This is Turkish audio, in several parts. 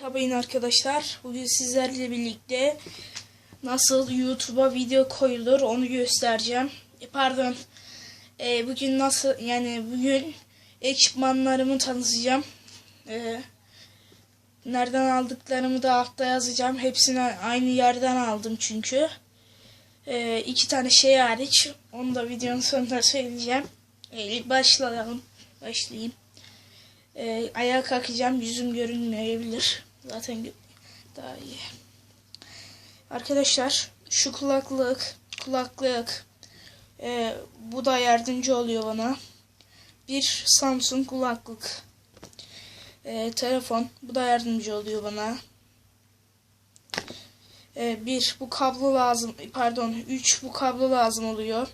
Merhabayın arkadaşlar. Bugün sizlerle birlikte nasıl YouTube'a video koyulur onu göstereceğim. E, pardon. E, bugün nasıl yani bugün ekipmanlarımı tanıtacağım. E, nereden aldıklarımı da altta yazacağım. Hepsini aynı yerden aldım çünkü. E, iki tane şey hariç. Onu da videonun sonunda söyleyeceğim. E, başlayalım. Başlayayım. Ee, ayağa kalkacağım. Yüzüm görünmeyebilir. Zaten daha iyi. Arkadaşlar şu kulaklık kulaklık ee, bu da yardımcı oluyor bana. Bir Samsung kulaklık. Ee, telefon bu da yardımcı oluyor bana. Ee, bir bu kablo lazım. Pardon. Üç bu kablo lazım oluyor.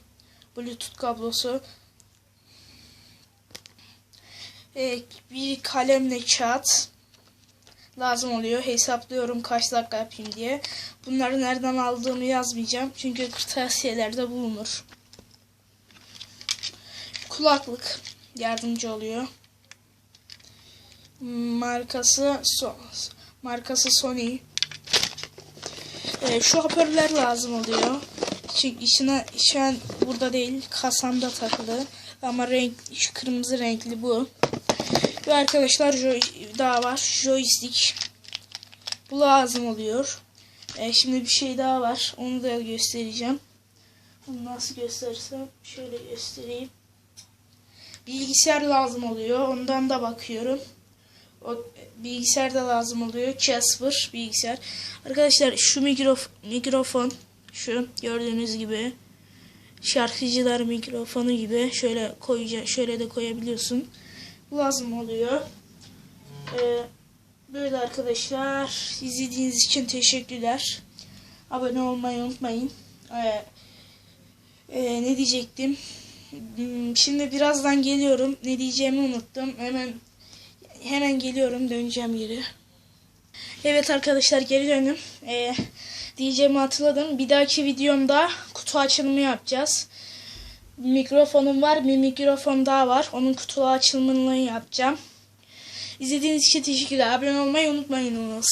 Bluetooth kablosu. Ee, bir kalemle kağıt lazım oluyor. Hesaplıyorum kaç dakika yapayım diye. Bunları nereden aldığımı yazmayacağım. Çünkü kırtasiyelerde bulunur. Kulaklık yardımcı oluyor. Markası markası Sony. Ee, şu hoparlör lazım oluyor. Çünkü işine şu an burada değil kasamda takılı. Ama renk şu kırmızı renkli bu. Ve arkadaşlar joy, daha var. Joystick. Bu lazım oluyor. Ee, şimdi bir şey daha var. Onu da göstereceğim. Onu nasıl gösterirsem şöyle göstereyim. Bilgisayar lazım oluyor. Ondan da bakıyorum. O bilgisayar da lazım oluyor. Casper bilgisayar. Arkadaşlar şu mikrof mikrofon şu gördüğünüz gibi şarkıcılar mikrofonu gibi şöyle koyacak şöyle de koyabiliyorsun. Lazım oluyor. Ee, böyle arkadaşlar izlediğiniz için teşekkürler. Abone olmayı unutmayın. Ee, e, ne diyecektim? Hmm, Şimdi birazdan geliyorum. Ne diyeceğimi unuttum. Hemen hemen geliyorum. Döneceğim geri. Evet arkadaşlar geri döndüm. Ee, diyeceğimi hatırladım. Bir dahaki videomda kutu açılımı yapacağız. Mikrofonum var. Bir mikrofon daha var. Onun kutu açılımını yapacağım. İzlediğiniz için teşekkürler. Abone olmayı unutmayınız.